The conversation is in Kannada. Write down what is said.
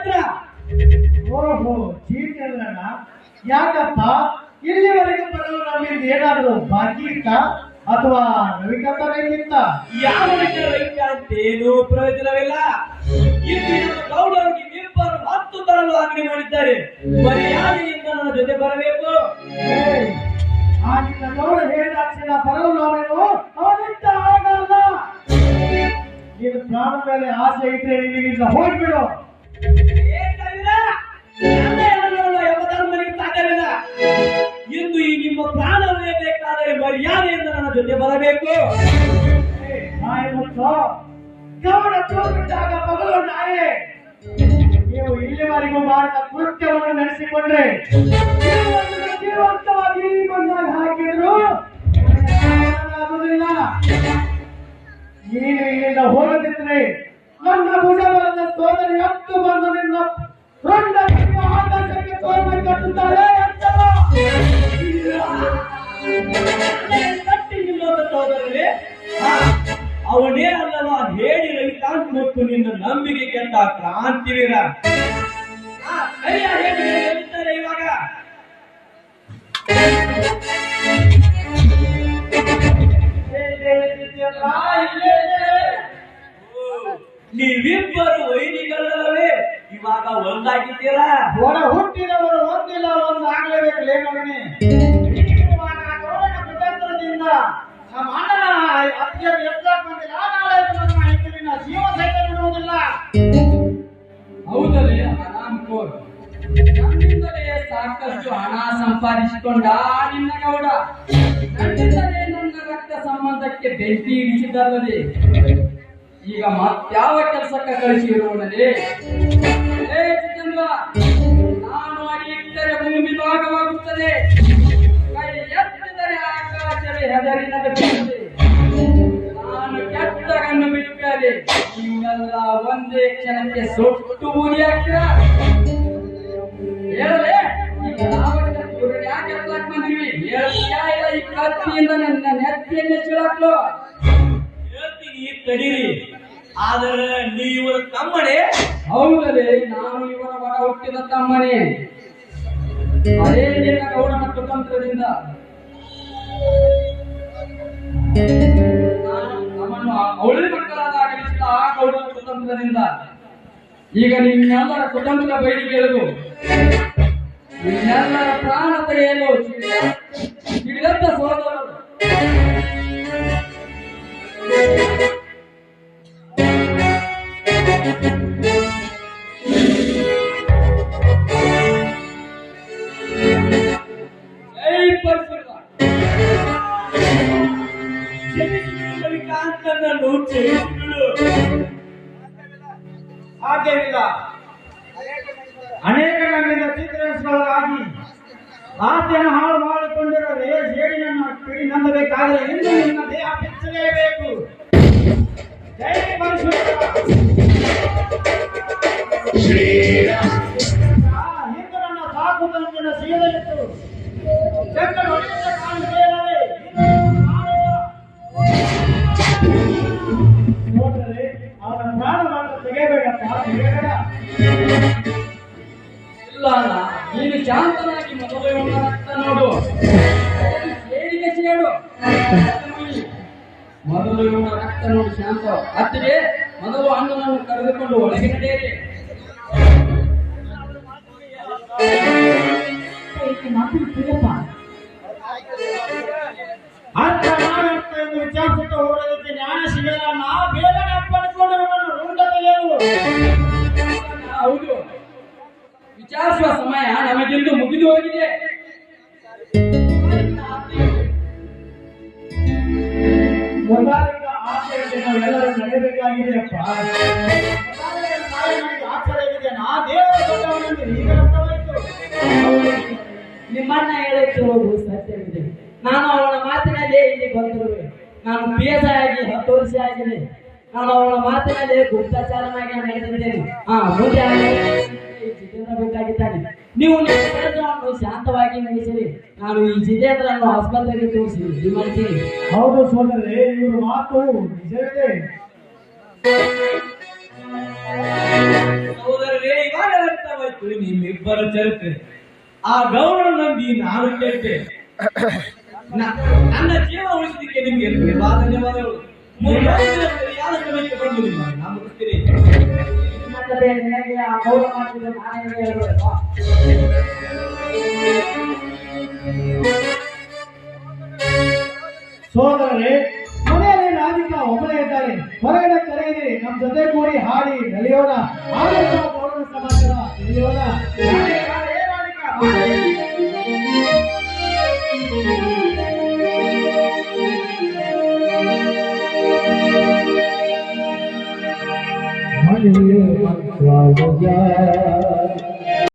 ಹತ್ರ ಓಹೋ ಚೀಟಣ್ಣ ಯಾಕಪ್ಪ? ಇಲ್ಲಿವರೆಗೆ ಬರಲು ನಮ್ಮಿಂದ ಏನಾದರೂ ಬಾಕಿ ಇತ್ತ? ಅಥವಾ ನವಿಕಂತ ಯಾವ ರೈತ ಅಂತೇನು ಪ್ರಯೋಜನವಿಲ್ಲ. ಇಲ್ಲಿ ನಮ್ಮ ಗೌಡರಿಗೆ ನಿರ್ಭರ ಹತ್ತು ತರಲು ಆಜ್ಞೆ ಮಾಡಿದ್ದಾರೆ. ಮರ್ಯಾದೆಯಿಂದ ನನ್ನ ಜೊತೆ ಬರಬೇಕು. ಆಗಿನ ಗೌಡ ಹೇಳಿದಾಕ್ಷಣ ಬರಲು ನಾವೇನು? ಅವನಿಂದ ಆಗಲ್ಲ. ನೀನು ಪ್ರಾಣ ಮೇಲೆ ಆಸೆ ಇದ್ರೆ ನಿನಗಿಂದ ಹೋಗ್ಬಿಡು. ಇಂದು ಈ ನಿಮ್ಮ ಪ್ರಾಣವೇ ಬೇಕಾದರೆ ಮರ್ಯಾದೆಯಿಂದ ನನ್ನ ಜೊತೆ ಬರಬೇಕು. ಗೌಡ ತೋರ್ಬಿಟ್ಟಾಗ ಮಗಳು ನಾಯೇ. ನೀವು ಇಲ್ಲಿವರೆಗೂ ಮಾಡಿದ ಕೃತ್ಯವನ್ನು ನಡೆಸಿಕೊಂಡ್ರೆ ಜೀವಂತವಾಗಿ ಮಣ್ಣಾಗ ಹಾಕಿದ್ರು ಆಗುವುದಿಲ್ಲ ನೀನು ಇಲ್ಲಿಂದ ಹೋಗದಿದ್ರೆ ನನ್ನ ಭುಜಬಲದ ಸೋದರಿ ಹತ್ತು ಬಂದು ನಿನ್ನ ಕೈಯ ಆಕಾಶಕ್ಕೆ ತೋರಣ ಕಟ್ಟುತ್ತಾರೆ ಎಚ್ಚರ. ಕಟ್ಟಿ ನಿಲ್ಲೋದ ಸೋದರರೇ ಹಾ, ಅವನೇ ಅಲ್ಲವ ಹೇಳಿ ರವಿಕಾಂತ್ ಮತ್ತು ನಿನ್ನ ನಂಬಿಕೆ ಕೆಟ್ಟ ಕ್ರಾಂತಿವೀರ ಇವಾಗ? ಇಲ್ಲೇ ನೀವಿಬ್ಬರು ವೈದಿಗಳಲ್ಲವೇ ಇವಾಗ ಒಂದಾಗಿದ್ದೀರಾ? ಒಳ ಹುಟ್ಟಿದವರು ಒಂದಿಲ್ಲ ಒಂದು ಆಗ್ಲೇಬೇಕು ಗೌರವ ಕುತಂತ್ರದಿಂದ ನಮ್ಮ ಅಣ್ಣನ ಅತ್ತಿಯನ್ನು ಎತ್ತಾಕ್ ಬಂದಿಲ್ಲ ನಾಳೆ ನನ್ನ ಹೆಂಡತಿನ ಜೀವ ಸಹಿತ ಬಿಡುವುದಿಲ್ಲ. ಹೌದಲೇ ಹರಾಮ್ಖೋರ್ ನನ್ನಿಂದಲೇ ಸಾಕಷ್ಟು ಹಣ ಸಂಪಾದಿಸಿಕೊಂಡ ನಿನ್ನ ಗೌಡ. ನನ್ನಿಂದಲೇ ನನ್ನ ರಕ್ತ ಸಂಬಂಧಕ್ಕೆ ಬೆಂಕಿ ಇರಿಸಿದಲ್ಲದೆ. ಈಗ ಮತ್ಯಾವ ಕೆಲಸಕ್ಕೆ ಜಿತೇಂದ್ರ ನಾನು ಅಡಿ ಇಟ್ಟರೆ ಭೂಮಿ ಭಾಗವಾಗುತ್ತದೆ. ಕೈ ಎತ್ತಿದರೆ ಆಕಾಶವೇ ಹೆದರಿ ನಡುಗುತ್ತದೆ ನಾನು ಕೆಟ್ಟಗನ್ನು ಬಿಡುತ್ತೇನೆ ನೀವೆಲ್ಲ ಒಂದೇ ಕ್ಷಣಕ್ಕೆ ಸೊಟ್ಟು ಬೂದಿ ಹಾಕ್ತೀರಾ? ಹೇಳದೆ ಯಾಕೆ ಬಂದ್ವಿ ಹೇಳ್ತೀಯಾ ಇಲ್ಲ ಈ ಕತ್ತಿಯಿಂದ ನನ್ನ ನೆತ್ತಿಯನ್ನೇ ಚೀಳಾಕ್ಲು. ತಡೀರಿ. ಆದರೆ ನೀವರ ತಮ್ಮನೇ. ಹೌದಲೇ, ನಾನು ಇವರ ಒಡ ಹುಟ್ಟಿದ ತಮ್ಮನೇ. ಅದೇ ಗೌಡನ ಕುತಂತ್ರದಿಂದ ನಾನು ನಮ್ಮನ್ನು ಅವಳಿ ಮಕ್ಕಳಾದಾಗಲಿಸಿದ ಆ ಗೌಡನ ಕುತಂತ್ರದಿಂದ ಈಗ ನಿಮ್ಮೆಲ್ಲರ ಸ್ವತಂತ್ರ ಬಯಲಿಗೆ ನಿಮ್ಮೆಲ್ಲರ ಪ್ರಾಣ ತೆಗೆಯಲು ರವಿಕಾಂತನನ್ನು ಕ್ಷಮಿಸಿಬಿಡು ಸಾಧ್ಯವಿಲ್ಲ. ಅನೇಕ ನಮ್ಮಿಂದ ಚಿತ್ರಿಸಬೇಕಾಗಿ ಆಸೆಯನ್ನು ಹಾಳು ಮಾಡಿಕೊಂಡಿರದೆ ಜೇಡಿನನ್ನು ಕಿಡಿ ನಂದಬೇಕಾದರೆ ಇಂದು ನಿನ್ನ ದೇಹ ಬೆಚ್ಚಲೇಬೇಕು ಜೈ ಪರಶುರಾಮ. ಆ, ಇಂದು ನನ್ನ ಸಾಕು ಇಲ್ಲ ನೀನು ಶಾಂತನಾಗಿ ರಕ್ತ ನೋಡು ಸೇಡಿಗೆ ಸೇಡು ಮೊದಲು ಇವನ ರಕ್ತ ನೋಡು ಶಾಂತ ಅತ್ತಿಗೆ ಮೊದಲು ಅಣ್ಣನನ್ನು ಕರೆದುಕೊಂಡು ಒಳಗೆ ನಡೆಯಿರಿ ಅಂತ ನಾವೆಂತ ಎಂದು ವಿಚಾರಿಸುತ್ತಾ ಹೋಗೋದಕ್ಕೆ ಜ್ಞಾನ ಸಿಗಲ್ಲ. ಹೌದು. ವಿಚಾರಿಸುವ ಸಮಯ ನಮಗಿಂದು ಮುಗಿದು ಹೋಗಿದೆ. ನಾವೆಲ್ಲರೂ ನಡೆಯಬೇಕಾಗಿದೆಯಪ್ಪ ಮೊದಲಿಗೆ ನಾಳೆ ನನಗೆ ಆಚರಣೆ ಇದೆ ನಾ ದೇವರ ದೊಡ್ಡವನೆಂದು ಈಗ ಅರ್ಥವಾಯಿತು ನಿಮ್ಮಣ್ಣ ಹೇಳುತ್ತಿರುವುದು ಸತ್ಯವಿದೆ. ನಾನು ಅವನ ಮಾತಿನಲ್ಲೇ ಇಲ್ಲಿ ಬಂದಿರುವೆ. ನಾನು ಪಿ ಎಸ್ ಆಗಿ ಹತ್ತು ವರ್ಷ ಆಗಿದೆ ನಾನು ಅವನ ಮಾತಿನಲ್ಲಿ ಗುಪ್ತಚಾರನಾಗಿ ನಡೆದಿದ್ದೇನೆ ಹಾ ಮುಂದೆ ಜಿತೇಂದ್ರ ಬೇಕಾಗಿದ್ದಾನೆ. ನೀವು ನಿಮ್ಮ ಶಾಂತವಾಗಿ ನಡೆಸಿರಿ ನಾನು ಈ ಜಿತೇಂದ್ರನ್ನು ಆಸ್ಪತ್ರೆಗೆ ತೋರಿಸಿ ವಿಮರ್ಶಿಸಿ ಹೌದು ಸೋದರೇ ಇವರು ಮಾತು ನಿಜವಿದೆ ಸಹೋದರರೇ ಇವಾಗ ಅರ್ಥವಾಯ್ತು. ನಿಮ್ಮಿಬ್ಬರ ಚರಿತ್ರೆ. ಆ ಗೌರವ ನಂಬಿ ನಾನು ಕೇಳ್ತೆ ನ- ನನ್ನ ಜೀವ ಉಳಿಸಲಿಕ್ಕೆ ನಿಮಗೆ ಧನ್ಯವಾದಗಳು? ಸೋದರರೇ ಮನೆಯಲ್ಲಿ ರಾಧಿಕಾ ಒಬ್ಬನೇ ಇದ್ದಾರೆ ಹೊರಗಡೆ ಕರೆಯಿರಿ ನಮ್ಮ ಜೊತೆ ಕೂಡಿ ಹಾಡಿ ನಲಿಯೋಣ ಗೌರವ ಸಮಾಚಾರ yeah.